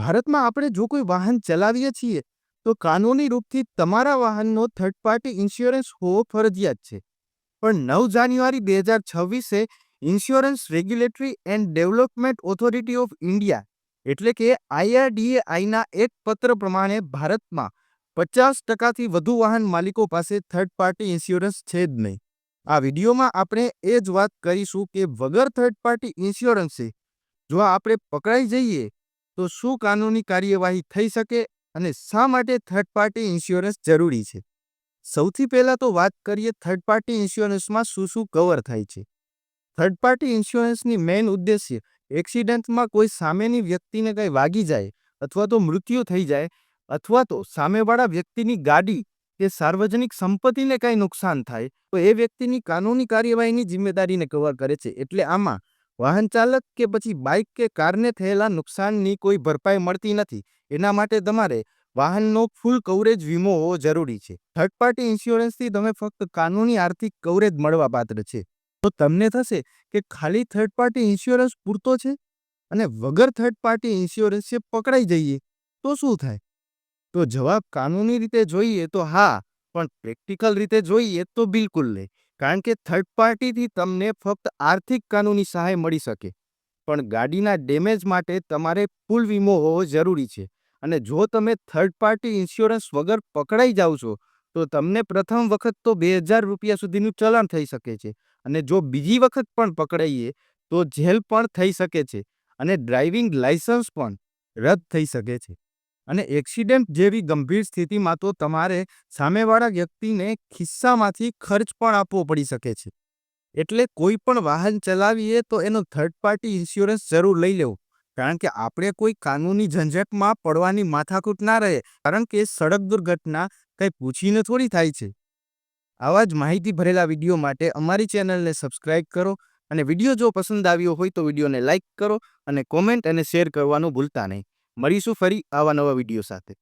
ભારતમાં આપણે જો કોઈ વાહન ચલાવીએ છીએ, તો કાનૂની રૂપથી તમારા વાહનનો થર્ડ પાર્ટી ઇન્સ્યોરન્સ હોવો ફરજિયાત છે. પણ નવ જાન્યુઆરી બે હજાર છવ્વીસે Insurance Regulatory and Development Authority of India એટલે કે આઈઆરડીએઆઈના એક પત્ર પ્રમાણે ભારતમાં પચાસ ટકાથી વધુ વાહન માલિકો પાસે થર્ડ પાર્ટી ઇન્સ્યોરન્સ છે જ નહીં. આ વિડીયોમાં આપણે એ જ વાત કરીશું કે વગર થર્ડ પાર્ટી ઇન્સ્યોરન્સે જો આપણે પકડાઈ જઈએ તો શું કાનૂની કાર્યવાહી થઈ શકે અને શા માટે થર્ડ પાર્ટી ઇન્સ્યોરન્સ જરૂરી છે? સૌથી પહેલાં તો વાત કરીએ થર્ડ પાર્ટી ઇન્સ્યોરન્સમાં શું શું કવર થાય છે. થર્ડ પાર્ટી ઇન્સ્યોરન્સની મેઇન ઉદ્દેશ્ય એક્સિડન્ટમાં કોઈ સામેની વ્યક્તિને કંઈ વાગી જાય અથવા તો મૃત્યુ થઈ જાય અથવા તો સામેવાળા વ્યક્તિની ગાડી કે સાર્વજનિક સંપત્તિને કંઈ નુકસાન થાય તો એ વ્યક્તિની કાનૂની કાર્યવાહીની જિમ્મેદારીને કવર કરે છે. એટલે આમાં વાહન ચાલક કે પછી બાઇક કે કારને થયેલા નુકસાનની કોઈ ભરપાઈ મળતી નથી. એના માટે તમારે વાહનનો ફૂલ કવરેજ વીમો હોવો જરૂરી છે. થર્ડ પાર્ટી ઇન્સ્યોરન્સથી તમે ફક્ત કાનૂની આર્થિક કવરેજ મળવાપાત્ર છે. તો તમને થશે કે ખાલી થર્ડ પાર્ટી ઇન્સ્યોરન્સ પૂરતો છે? અને વગર થર્ડ પાર્ટી ઇન્સ્યોરન્સે પકડાઈ જઈએ, તો શું થાય? તો જવાબ કાનૂની રીતે જોઈએ તો હા, પણ પ્રેક્ટિકલ રીતે જોઈએ તો બિલકુલ નહીં. કારણ કે થર્ડ પાર્ટીથી તમને ફક્ત આર્થિક કાનૂની સહાય મળી શકે. પણ ગાડીના ડેમેજ માટે તમારે ફૂલ વીમો હોવો જરૂરી છે. અને જો તમે થર્ડ પાર્ટી ઇન્સ્યોરન્સ વગર પકડાઈ જાઓ છો, તો તમને પ્રથમ વખત તો બે હજાર રૂપિયા સુધીનું ચલણ થઈ શકે છે. અને જો બીજી વખત પણ પકડાઈએ, તો જેલ પણ થઈ શકે છે. અને ડ્રાઇવિંગ લાયસન્સ પણ રદ થઈ શકે છે. અને એક્સિડન્ટ જેવી ગંભીર સ્થિતિમાં તો તમારે સામેવાળા વ્યક્તિને ખિસ્સામાંથી ખર્ચ પણ આપવો પડી શકે છે. એટલે કોઈ પણ વાહન ચલાવીએ તો એનો થર્ડ પાર્ટી ઇન્સ્યોરન્સ જરૂર લઈ લેવો. કારણ કે આપણે કોઈ કાનૂની ઝંઝટમાં પડવાની માથાકૂટ ના રહે, કારણ કે સડક દુર્ઘટના કંઈ પૂછીને થોડી થાય છે. આવા જ માહિતી ભરેલા વીડિયો માટે અમારી ચેનલને સબસ્ક્રાઇબ કરો અને વીડિયો જો પસંદ આવ્યો હોય તો વિડીયોને લાઇક કરો અને કોમેન્ટ અને શેર કરવાનું ભૂલતા નહીં. મળીશું ફરી આવા નવા વીડિયો સાથે.